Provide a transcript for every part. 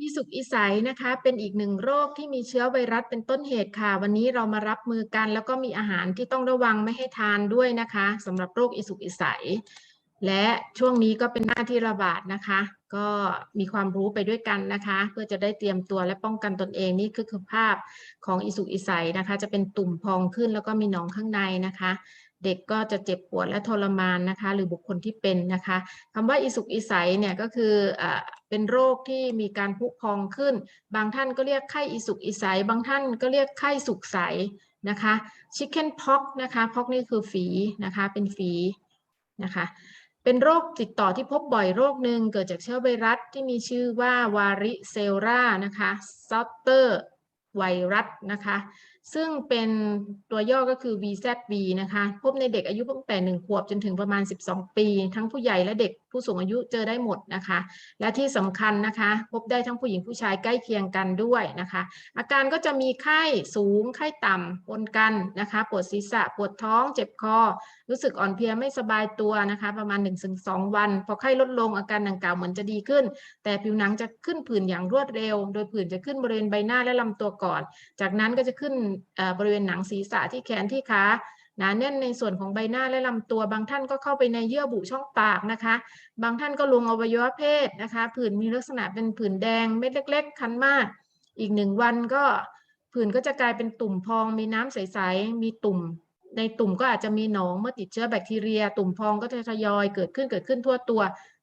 อีสุกอีใสนะคะ เป็นอีกหนึ่งโรคที่มีเชื้อไวรัสเป็นต้นเหตุค่ะ วันนี้เรามารับมือกันแล้วก็มีอาหารที่ต้องระวังไม่ให้ทานด้วยนะคะสำหรับโรคอีสุกอีใส และช่วงนี้ก็เป็นหน้าที่ระบาดนะคะ ก็มีความรู้ไปด้วยกันนะคะ เพื่อจะได้เตรียมตัวและป้องกันตนเองนี่คือคือภาพของอีสุกอีใสนะคะ จะเป็นตุ่มพองขึ้นแล้วก็มีหนองข้างในนะคะ เด็กก็จะเจ็บปวดและทรมานนะคะ หรือบุคคลที่เป็นนะคะคำว่าอีสุกอีใสเนี่ยก็คืออเป็นโรคที่มีการพุพองขึ้น บางท่านก็เรียกไข้อีสุกอีใสบางท่านก็เรียกไข้สุกใสนะคะชิคเก้นพ็อกนะคะพ็อกนี่คือฝีนะคะเป็นฝีนะคะเป็นโรคติดต่อที่พบบ่อยโรคหนึ่งเกิดจากเชื้อไวรัสที่มีชื่อว่าวาริเซลรานะคะซอตเตอร์ไวรัสนะคะ ซึ่งเป็นตัวย่อก็คือ VZV นะคะ พบในเด็กอายุตั้งแต่ 1 ขวบจนถึงประมาณ 12 ปี ทั้งผู้ใหญ่และเด็กผู้สูงอายุเจอได้หมดนะคะ และที่สำคัญนะคะ พบได้ทั้งผู้หญิงผู้ชายใกล้เคียงกันด้วยนะคะ อาการก็จะมีไข้สูงไข้ต่ำปนกันนะคะ ปวดศีรษะปวดท้องเจ็บคอรู้สึกอ่อนเพลียไม่สบายตัวนะคะ ประมาณ 1-2 วัน พอไข้ลดลงอาการดังกล่าวเหมือนจะดีขึ้น แต่ผิวหนังจะขึ้นผื่นอย่างรวดเร็ว โดยผื่นจะขึ้นบริเวณใบหน้าและลำตัวก่อน จากนั้นก็จะขึ้นบริเวณหนังศีรษะที่แขนที่ขาหนาแน่นในส่วนของใบหน้าและลำตัว บางท่านก็เข้าไปในเยื่อบุช่องปากนะคะ บางท่านก็ลงอวัยวะเพศนะคะ ผื่นมีลักษณะเป็นผื่นแดงเม็ดเล็ก ๆ คันมาก อีกหนึ่งวันก็ผื่นก็จะกลายเป็นตุ่มพอง มีน้ำใส ๆ มีตุ่ม ในตุ่มก็อาจจะมีหนองเมื่อติดเชื้อแบคทีเรีย ตุ่มพองก็จะทยอยเกิดขึ้นเกิดขึ้นทั่วตัว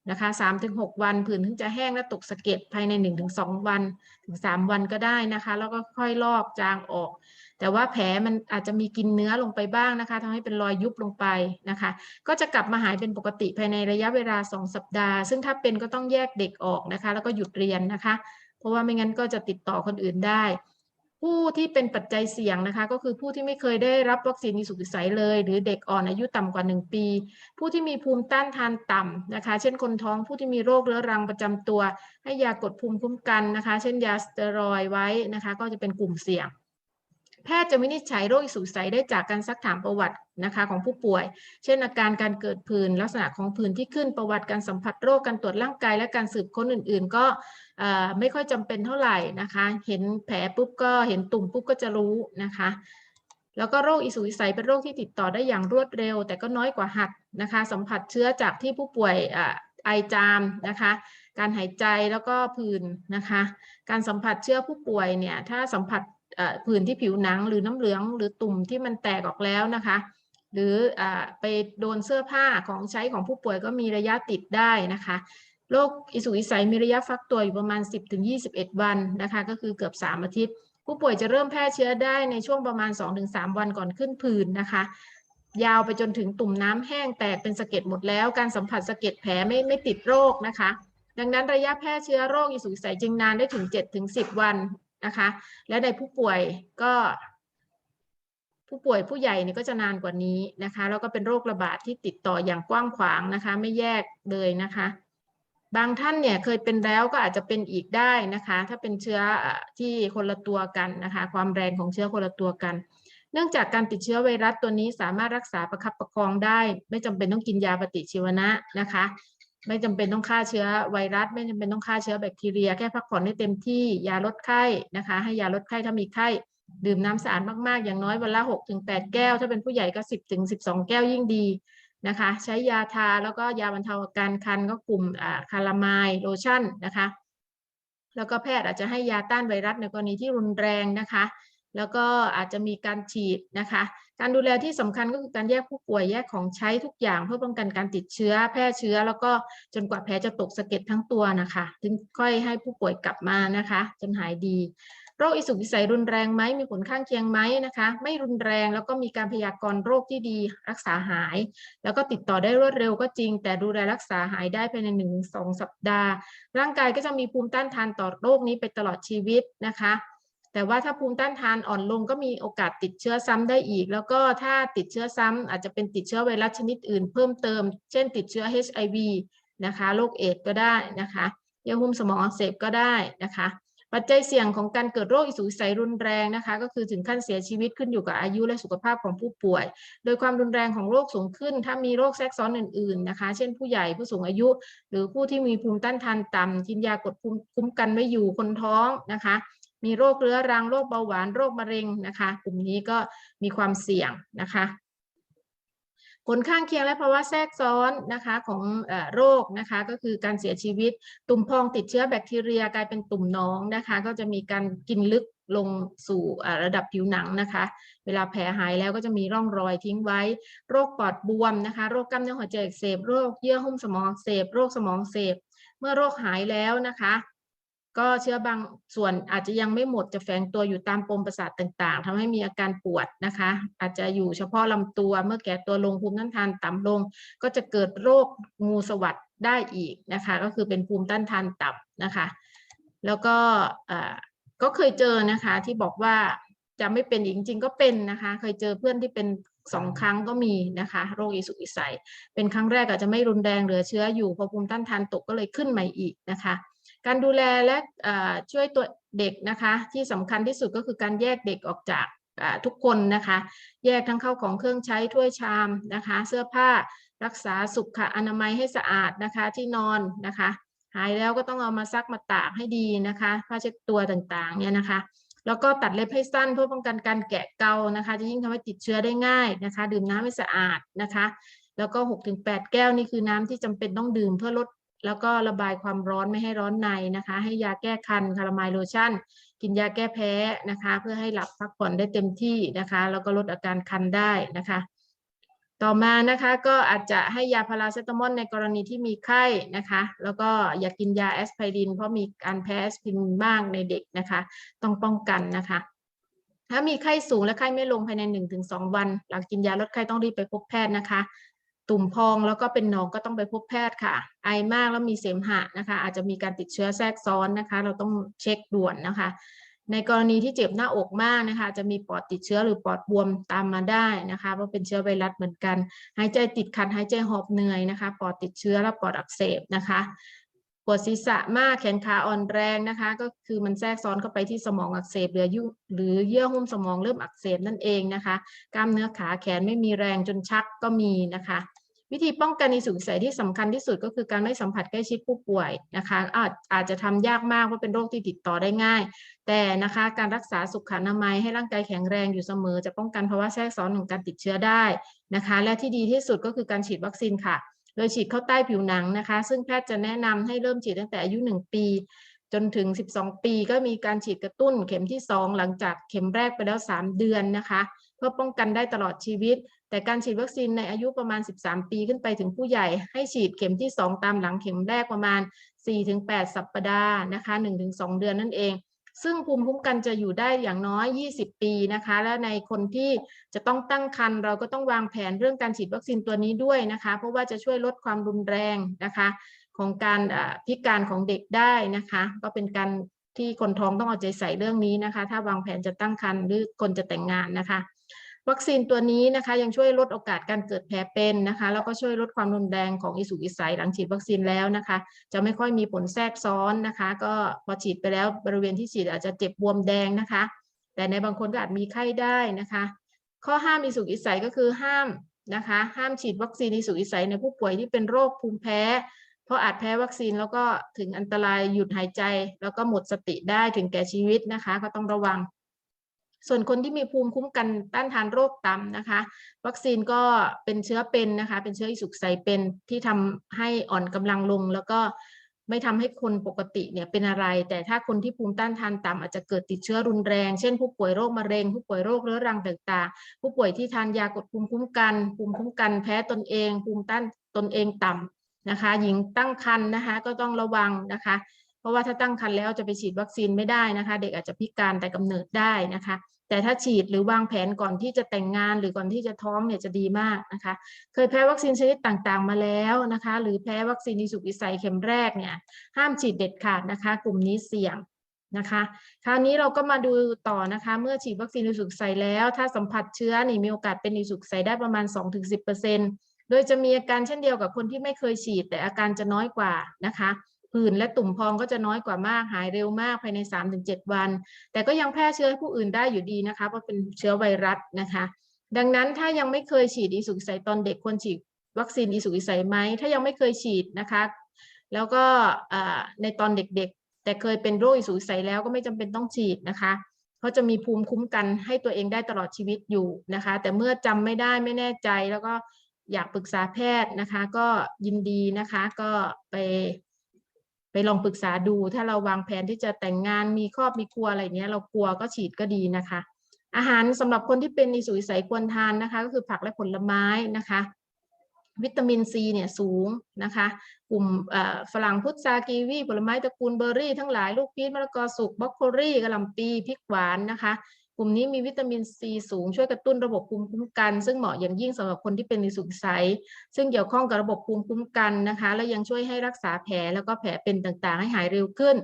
นะคะ3-6วันผื่นถึงจะแห้งและตกสะเก็ดภายใน1-2วันถึง3วันก็ได้นะคะ แล้วก็ค่อยลอกจางออก แต่ว่าแผลมันอาจจะมีกินเนื้อลงไปบ้างนะคะทำให้เป็นรอยยุบลงไปนะคะ ก็จะกลับมาหายเป็นปกติภายในระยะเวลา2สัปดาห์ ซึ่งถ้าเป็นก็ต้องแยกเด็กออกนะคะ แล้วก็หยุดเรียนนะคะ เพราะว่าไม่งั้นก็จะติดต่อคนอื่นได้ ผู้ที่เป็นปัจจัยเสี่ยงนะคะ ก็คือผู้ที่ไม่เคยได้รับวัคซีนอิสุกิสัยเลย หรือเด็กอ่อนอายุต่ำกว่า 1 ปี ผู้ที่มีภูมิต้านทานต่ำนะคะ เช่นคนท้องผู้ที่มีโรคเรื้อรังประจำตัว ให้ยากดภูมิคุ้มกันนะคะ เช่นยาสเตียรอยไว้นะคะ ก็จะเป็นกลุ่มเสี่ยง แพทย์จะวินิจฉัยโรคสุขใสได้จากการซักถามประวัตินะคะของผู้ป่วย เช่นอาการการเกิดผื่นลักษณะของผื่นที่ขึ้นประวัติการสัมผัสโรคการตรวจร่างกายและการสืบค้นอื่น ๆ ก็ไม่ค่อยจำเป็นเท่าไหร่นะคะ เห็นแผลปุ๊บก็เห็นตุ่มปุ๊บก็จะรู้นะคะแล้วก็โรคอิสุวิสัยเป็นโรคที่ติดต่อได้อย่างรวดเร็ว แต่ก็น้อยกว่าหัดนะคะ สัมผัสเชื้อจากที่ผู้ป่วยไอจามนะคะ การหายใจแล้วก็ผื่นนะคะ การสัมผัสเชื้อผู้ป่วยเนี่ยถ้าสัมผัส ผื่นที่ผิวหนังหรือน้ำเหลืองหรือตุ่มที่มันแตกออกแล้วนะคะ หรืออไปโดนเสื้อผ้าของใช้ของผู้ป่วยก็มีระยะติดได้นะคะโรคอิสุอิสัยมีระยะฟักตัวอยู่ประมาณ 10-21 วันนะคะ ก็คือเกือบ 3 อาทิตย์ ผู้ป่วยจะเริ่มแพร่เชื้อได้ในช่วงประมาณ 2-3 วันก่อนขึ้นผื่นนะคะ ยาวไปจนถึงตุ่มน้ำแห้งแตกเป็นสะเก็ดหมดแล้ว การสัมผัสสะเก็ดแผลไม่ไม่ติดโรคนะคะ ดังนั้นระยะแพร่เชื้อโรคอิสุอิสัยจึงนานได้ถึง 7-10 วัน นะคะ และในผู้ป่วยก็ ผู้ป่วยผู้ใหญ่เนี่ยก็จะนานกว่านี้นะคะ แล้วก็เป็นโรคระบาดที่ติดต่ออย่างกว้างขวางนะคะ ไม่แยกเลยนะคะ บางท่านเนี่ยเคยเป็นแล้วก็อาจจะเป็นอีกได้นะคะ ถ้าเป็นเชื้อที่คนละตัวกันนะคะ ความแรงของเชื้อคนละตัวกันเนื่องจากการติดเชื้อไวรัสตัวนี้สามารถรักษาประคับประคองได้ ไม่จำเป็นต้องกินยาปฏิชีวนะนะคะ ไม่จำเป็นต้องฆ่าเชื้อไวรัส ไม่จำเป็นต้องฆ่าเชื้อแบคทีเรีย แค่พักผ่อนให้เต็มที่ยาลดไข้นะคะ ให้ยาลดไข้ถ้ามีไข้ ดื่มน้ำสะอาดมากๆ อย่างน้อยวันละ6-8แก้ว ถ้าเป็นผู้ใหญ่ก็ 10-12 แก้วยิ่งดีนะคะ ใช้ยาทาแล้วก็ยาบรรเทาอาการคันก็กลุ่มคาราไมล์โลชั่นนะคะ แล้วก็แพทย์อาจจะให้ยาต้านไวรัสในกรณีที่รุนแรงนะคะ แล้วก็อาจจะมีการฉีดนะคะ การดูแลที่สำคัญก็คือการแยกผู้ป่วยแยกของใช้ทุกอย่างเพื่อป้องกันการติดเชื้อแพร่เชื้อ แล้วก็จนกว่าแผลจะตกสะเก็ดทั้งตัวนะคะ ถึงค่อยให้ผู้ป่วยกลับมานะคะ จนหายดีโรคอิสุกอิสัยรุนแรงไหมมีผลข้างเคียงไหมนะคะ ไม่รุนแรงแล้วก็มีการพยากรณ์โรคที่ดีรักษาหาย แล้วก็ติดต่อได้รวดเร็วก็จริง แต่ดูแลรักษาหายได้ภายในหนึ่งสองสัปดาห์ ร่างกายก็จะมีภูมิต้านทานต่อโรคนี้ไปตลอดชีวิตนะคะ แต่ว่าถ้าภูมิต้านทานอ่อนลงก็มีโอกาสติดเชื้อซ้ำได้อีก แล้วก็ถ้าติดเชื้อซ้ำอาจจะเป็นติดเชื้อไวรัสชนิดอื่นเพิ่มเติม เช่น ติดเชื้อ HIV นะคะโรคเอดก็ได้นะคะเยื่อหุ้มสมองอักเสบก็ได้นะคะ ปัจจัยเสี่ยงของการเกิดโรคอิสุสัยรุนแรงนะคะ ก็คือถึงขั้นเสียชีวิตขึ้นอยู่กับอายุและสุขภาพของผู้ป่วย โดยความรุนแรงของโรคสูงขึ้น ถ้ามีโรคแทรกซ้อนอื่นๆนะคะ เช่นผู้ใหญ่ผู้สูงอายุ หรือผู้ที่มีภูมิต้านทานต่ำกินยากดภูมิคุ้มกันไม่อยู่คนท้องนะคะ มีโรคเรื้อรังโรคเบาหวานโรคมะเร็งนะคะ กลุ่มนี้ก็มีความเสี่ยงนะคะผลข้างเคียงและภาวะแทรกซ้อนนะคะของอโรคนะคะก็คือการเสียชีวิตตุ่มพองติดเชื้อแบคทีเรียกลายเป็นตุ่มน้องนะคะ ก็จะมีการกินลึกลงสู่ระดับผิวหนังนะคะ เวลาแผลหายแล้วก็จะมีร่องรอยทิ้งไว้ โรคปอดบวมนะคะ โรคกล้ามเนื้อหัวใจอักเสบ โรคเยื่อหุ้มสมองอักเสบ โรคสมองเสบเมื่อโรคหายแล้วนะคะ ก็เชื้อบางส่วนอาจจะยังไม่หมดจะแฝงตัวอยู่ตามปมประสาทต่าง ๆทำให้มีอาการปวดนะคะ อาจจะอยู่เฉพาะลำตัวเมื่อแก่ตัวลงภูมิต้านทานต่ำลง ก็จะเกิดโรคงูสวัสดได้อีกนะคะ ก็คือเป็นภูมิต้านทานต่ำนะคะ แล้วก็ก็เคยเจอนะคะที่บอกว่าจะไม่เป็นอีกจริงๆก็เป็นนะคะ เคยเจอเพื่อนที่เป็นสองครั้งก็มีนะคะ โรคอิสุกอิสัยเป็นครั้งแรกอาจจะไม่รุนแรงเหลือเชื้ออยู่พอภูมิต้านทานตกก็เลยขึ้นใหม่อีกนะคะ การดูแลและช่วยตัวเด็กนะคะ ที่สำคัญที่สุดก็คือการแยกเด็กออกจากทุกคนนะคะ แยกทั้งเข้าของเครื่องใช้ถ้วยชามนะคะ เสื้อผ้ารักษาสุขอนามัยให้สะอาดนะคะที่นอนนะคะ หายแล้วก็ต้องเอามาซักมาตากให้ดีนะคะผ้าเช็ดตัวต่างๆเนี่ยนะคะ แล้วก็ตัดเล็บให้สั้นเพื่อป้องกันการแกะเกานะคะ จะยิ่งทำให้ติดเชื้อได้ง่ายนะคะ ดื่มน้ำให้สะอาดนะคะ แล้วก็ 6-8ถึงแก้วนี่คือน้ำที่จำเป็นต้องดื่มเพื่อลด แล้วก็ระบายความร้อนไม่ให้ร้อนในนะคะ ให้ยาแก้คันคาราไมโลชั่น กินยาแก้แพ้นะคะ เพื่อให้หลับพักผ่อนได้เต็มที่นะคะ แล้วก็ลดอาการคันได้นะคะ ต่อมานะคะก็อาจจะให้ยาพาราเซตามอลในกรณีที่มีไข้นะคะ แล้วก็อย่ากินยาแอสไพริน เพราะมีการแพ้แอสไพรินมากในเด็กนะคะ ต้องป้องกันนะคะถ้ามีไข้สูงและไข้ไม่ลงภายใน 1-2 วัน หลังกินยาลดไข้ต้องรีบไปพบแพทย์นะคะ ตุ่มพองแล้วก็เป็นหนองก็ต้องไปพบแพทย์ค่ะ ไอมากแล้วมีเสมหะนะคะ อาจจะมีการติดเชื้อแทรกซ้อนนะคะ เราต้องเช็คด่วนนะคะ ในกรณีที่เจ็บหน้าอกมากนะคะ จะมีปอดติดเชื้อหรือปอดบวมตามมาได้นะคะเพราะเป็นเชื้อไวรัสเหมือนกัน หายใจติดขัดหายใจหอบเหนื่อยนะคะ ปอดติดเชื้อและปอดอักเสบนะคะ วดศีรษะมากแขนขาอ่อนแรงนะคะ ก็คือมันแทรกซ้อนเข้าไปที่สมองอักเสบหรือยุหรือเยื่อหุ้มสมองเริ่มอักเสบนั่นเองนะคะ กล้ามเนื้อขาแขนไม่มีแรงจนชักก็มีนะคะ วิธีป้องกันในสุขใสที่สำคัญที่สุดก็คือการไม่สัมผัสใกล้ชิดผู้ป่วยนะคะอาจอาจจะทำยากมากเพราะเป็นโรคที่ติดต่อได้ง่าย แต่นะคะการรักษาสุขอนามัยให้ร่างกายแข็งแรงอยู่เสมอ จะป้องกันภาวะแทรกซ้อนของการติดเชื้อได้นะคะ และที่ดีที่สุดก็คือการฉีดวัคซีนค่ะ โดยฉีดเข้าใต้ผิวหนังนะคะ ซึ่งแพทย์จะแนะนำให้เริ่มฉีดตั้งแต่อายุ 1 ปี จนถึง 12 ปีก็มีการฉีดกระตุ้นเข็มที่ 2 หลังจากเข็มแรกไปแล้ว 3 เดือนนะคะเพื่อป้องกันได้ตลอดชีวิต แต่การฉีดวัคซีนในอายุประมาณ 13 ปีขึ้นไปถึงผู้ใหญ่ให้ฉีดเข็มที่ 2 ตามหลังเข็มแรกประมาณ 4-8 สัปดาห์นะคะ 1-2 เดือนนั่นเอง ซึ่งภูมิคุ้มกันจะอยู่ได้อย่างน้อย 20 ปีนะคะ และในคนที่จะต้องตั้งครรภ์เราก็ต้องวางแผนเรื่องการฉีดวัคซีนตัวนี้ด้วยนะคะ เพราะว่าจะช่วยลดความรุนแรงนะคะ ของการพิการของเด็กได้นะคะ ก็เป็นการที่คนท้องต้องเอาใจใส่เรื่องนี้นะคะ ถ้าวางแผนจะตั้งครรภ์หรือคนจะแต่งงานนะคะ วัคซีนตัวนี้นะคะยังช่วยลดโอกาสการเกิดแผลเป็นนะคะ แล้วก็ช่วยลดความรุนแรงของอิสุกอิสัยหลังฉีดวัคซีนแล้วนะคะ จะไม่ค่อยมีผลแทรกซ้อนนะคะ ก็พอฉีดไปแล้วบริเวณที่ฉีดอาจจะเจ็บบวมแดงนะคะ แต่ในบางคนก็อาจมีไข้ได้นะคะ ข้อห้ามอิสุกอิสัยก็คือห้ามนะคะ ห้ามฉีดวัคซีนอิสุกอิสัยในผู้ป่วยที่เป็นโรคภูมิแพ้ เพราะอาจแพ้วัคซีนแล้วก็ถึงอันตรายหยุดหายใจ แล้วก็หมดสติได้ถึงแก่ชีวิตนะคะ ก็ต้องระวัง ส่วนคนที่มีภูมิคุ้มกันต้านทานโรคต่ำนะคะ วัคซีนก็เป็นเชื้อเป็นนะคะ เป็นเชื้ออิสุกใสเป็นที่ทำให้อ่อนกำลังลง แล้วก็ไม่ทำให้คนปกติเนี่ยเป็นอะไร แต่ถ้าคนที่ภูมิต้านทานต่ำอาจจะเกิดติดเชื้อรุนแรง เช่นผู้ป่วยโรคมะเร็ง ผู้ป่วยโรคเรื้อรังต่างๆ ผู้ป่วยที่ทานยากดภูมิคุ้มกัน ภูมิคุ้มกันแพ้ตนเอง ภูมิต้านตนเองต่ำนะคะ หญิงตั้งครรภ์นะคะก็ต้องระวังนะคะ เพราะว่าถ้าตั้งครรภ์แล้วจะไปฉีดวัคซีนไม่ได้นะคะ เด็กอาจจะพิการแต่กำเนิดได้นะคะ แต่ถ้าฉีดหรือวางแผนก่อนที่จะแต่งงานหรือก่อนที่จะท้องเนี่ยจะดีมากนะคะ เคยแพ้วัคซีนชนิดต่างๆ มาแล้วนะคะ หรือแพ้วัคซีนอิสุกอิสัยเข็มแรกเนี่ยห้ามฉีดเด็ดขาดนะคะ กลุ่มนี้เสี่ยงนะคะคราวนี้เราก็มาดูต่อนะคะเมื่อฉีดวัคซีนอิสุกอิสัยแล้ว ถ้าสัมผัสเชื้อนี่มีโอกาสเป็นอิสุกอิสัยได้ประมาณ 2-10%โดยจะมีอาการเช่นเดียวกับคนที่ไม่เคยฉีดแต่อาการจะน้อยกว่านะคะ ผื่นและตุ่มพองก็จะน้อยกว่ามากหายเร็วมากภายใน 3-7 วัน แต่ก็ยังแพร่เชื้อให้ผู้อื่นได้อยู่ดีนะคะเพราะเป็นเชื้อไวรัสนะคะ ดังนั้นถ้ายังไม่เคยฉีดอีสุกอิสัยตอนเด็กควรฉีดวัคซีนอีสุกอิสัยไหมถ้ายังไม่เคยฉีดนะคะ แล้วก็ในตอนเด็กๆ แต่เคยเป็นโรคอีสุกอิสัยแล้วก็ไม่จำเป็นต้องฉีดนะคะเพราะจะมีภูมิคุ้มกันให้ตัวเองได้ตลอดชีวิตอยู่นะคะ แต่เมื่อจำไม่ได้ไม่แน่ใจแล้วก็อยากปรึกษาแพทย์นะคะ ก็ยินดีนะคะก็ไป ไปลองปรึกษาดู ถ้าเราวางแผนที่จะแต่งงานมีครอบมีครัวอะไรเนี้ย เรากลัวก็ฉีดก็ดีนะคะ อาหารสำหรับคนที่เป็นอีสุกอิสัยควรทานนะคะ ก็คือผักและผลไม้นะคะ วิตามินซีเนี่ยสูงนะคะ กลุ่มฝรั่งพุทรากีวีผลไม้ตระกูลเบอร์รี่ทั้งหลายลูกพีชมะละกอสุกบรอกโคลี่กระหล่ำปีพริกหวานนะคะ ลุ่มนี้มีวิตามินซีสูงช่วยกระตุ้นระบบภูมิคุ้มกัน ซึ่งเหมาะอย่างยิ่งสำหรับคนที่เป็นในสุขใสซึ่งเกี่ยวข้องกับระบบภูมิคุ้มกันนะคะ และยังช่วยให้รักษาแผลแล้วก็แผลเป็นต่างๆ ให้หายเร็วขึ้น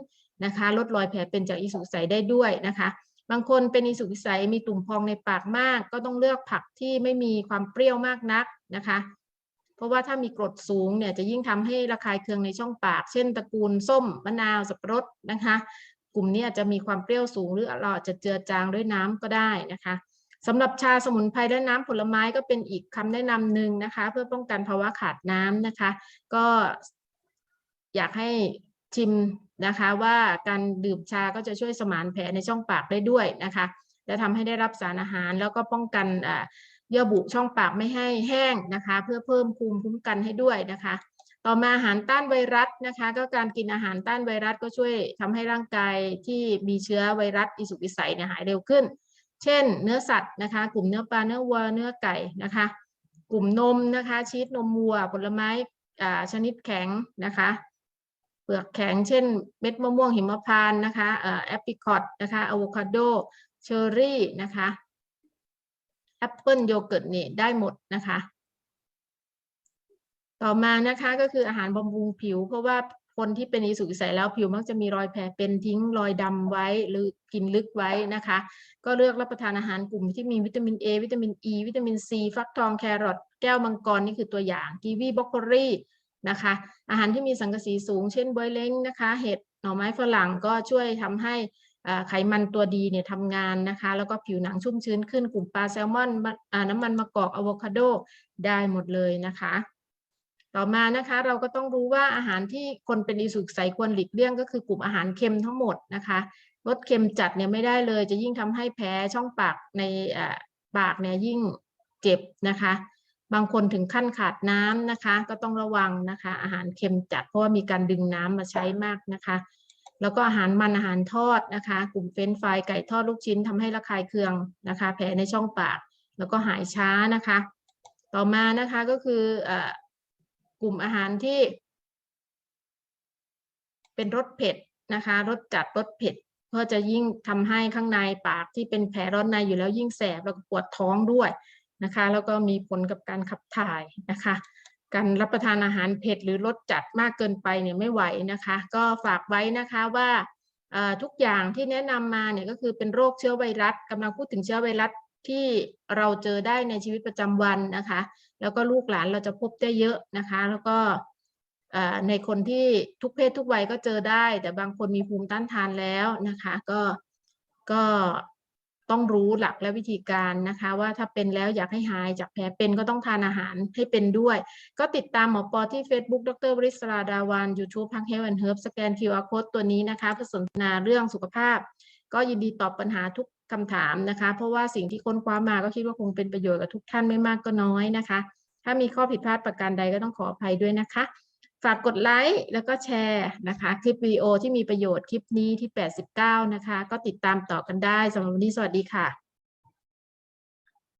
นะคะ ลดรอยแผลเป็นจากอีสุกใสได้ด้วยนะคะ บางคนเป็นอีสุกใสมีตุ่มพองในปากมาก ก็ต้องเลือกผักที่ไม่มีความเปรี้ยวมากนักนะคะเพราะว่าถ้ามีกรดสูงเนี่ยจะยิ่งทำให้ระคายเคืองในช่องปาก เช่นตระกูลส้มมะนาวสับปะรดนะคะ กลุ่มนี้อาจจะมีความเปรี้ยวสูงหรือเราอาจจะเจือจางด้วยน้ำก็ได้นะคะสำหรับชาสมุนไพรและน้ำผลไม้ก็เป็นอีกคำแนะนำหนึ่งนะคะ เพื่อป้องกันภาวะขาดน้ำนะคะ ก็อยากให้ชิมนะคะว่าการดื่มชาก็จะช่วยสมานแผลในช่องปากได้ด้วยนะคะ และทำให้ได้รับสารอาหารแล้วก็ป้องกันเยื่อบุช่องปากไม่ให้แห้งนะคะ เพื่อเพิ่มภูมิคุ้มกันให้ด้วยนะคะ ต่อมาอาหารต้านไวรัสนะคะ ก็การกินอาหารต้านไวรัสก็ช่วยทำให้ร่างกายที่มีเชื้อไวรัสอิสุกอิสัยเนี่ยหายเร็วขึ้น เช่น เนื้อสัตว์นะคะ กลุ่มเนื้อปลาเนื้อวัวเนื้อไก่นะคะ กลุ่มนมนะคะชีสนมวัว ผลไม้อ่าชนิดแข็งนะคะเปลือกแข็งเช่นเม็ดมะม่วงหิมพานต์นะคะเอ่อแอปริคอตนะคะอะโวคาโดเชอร์รี่นะคะแอปเปิลโยเกิร์ตนี่ได้หมดนะคะ ต่อมานะคะก็คืออาหารบำรุงผิว เพราะว่าคนที่เป็นอีสุกอิสัยแล้วผิวมักจะมีรอยแผลเป็นทิ้งรอยดำไว้หรือกินลึกไว้นะคะ ก็เลือกรับประทานอาหารกลุ่มที่มีวิตามิน A วิตามิน E วิตามิน C ฟักทองแครอทแก้วมังกรนี่คือตัวอย่างกีวีบรอกโคลีนะคะอาหารที่มีสังกะสีสูง เช่นบวยเล้งนะคะ เห็ดหน่อไม้ฝรั่งก็ช่วยทำให้อ่าไขมันตัวดีเนี่ยทำงานนะคะ แล้วก็ผิวหนังชุ่มชื้นขึ้นกลุ่มปลาแซลมอนน้ำมันมะกอกอะโวคาโดได้หมดเลยนะคะ ต่อมานะคะเราก็ต้องรู้ว่าอาหารที่คนเป็นอีสุกใสควรหลีกเลี่ยงก็คือกลุ่มอาหารเค็มทั้งหมดนะคะรสเค็มจัดเนี่ยไม่ได้เลยจะยิ่งทำให้แพ้ช่องปากในปากเนี่ยยิ่งเจ็บนะคะ บางคนถึงขั้นขาดน้ำนะคะ ก็ต้องระวังนะคะ อาหารเค็มจัดเพราะว่ามีการดึงน้ำมาใช้มากนะคะ แล้วก็อาหารมันอาหารทอดนะคะ กลุ่มเฟรนช์ฟรายไก่ทอดลูกชิ้นทำให้ระคายเคืองนะคะ แผลในช่องปากแล้วก็หายช้านะคะ ต่อมานะคะก็คืออ กลุ่มอาหารที่ เป็นรสเผ็ดนะคะรสจัดรสเผ็ดเพื่อจะยิ่งทำให้ข้างในปากที่เป็นแผลร้อนในอยู่แล้วยิ่งแสบแล้วก็ปวดท้องด้วยนะคะ แล้วก็มีผลกับการขับถ่ายนะคะ การรับประทานอาหารเผ็ดหรือรสจัดมากเกินไปเนี่ยไม่ไหวนะคะ ก็ฝากไว้นะคะว่าทุกอย่างที่แนะนำมาเนี่ยก็คือเป็นโรคเชื้อไวรัสกำลังพูดถึงเชื้อไวรัสที่เราเจอได้ในชีวิตประจำวันนะคะ แล้วก็ลูกหลานเราจะพบได้เยอะนะคะ แล้วก็ในคนที่ทุกเพศทุกวัยก็เจอได้ แต่บางคนมีภูมิต้านทานแล้วนะคะ ก็ก็ต้องรู้หลักและวิธีการนะคะ ว่าถ้าเป็นแล้วอยากให้หายจากแผลเป็นก็ต้องทานอาหารให้เป็นด้วย ก็ติดตามหมอปอที่ Facebook ดรวริศราดาวัน YouTube พังเฮลแอนเฮิร์บสแกน QR Code ตัวนี้นะคะเพื่อสนทนาเรื่องสุขภาพ ก็ยินดีตอบปัญหาทุก คำถามนะคะ เพราะว่าสิ่งที่ค้นคว้ามาก็คิดว่าคงเป็นประโยชน์กับทุกท่านไม่มากก็น้อยนะคะ ถ้ามีข้อผิดพลาดประการใดก็ต้องขออภัยด้วยนะคะ ฝากกดไลค์แล้วก็แชร์นะคะ คลิปวิดีโอที่มีประโยชน์คลิปนี้ที่ 89 นะคะ ก็ติดตามต่อกันได้สำหรับวันนี้สวัสดีค่ะ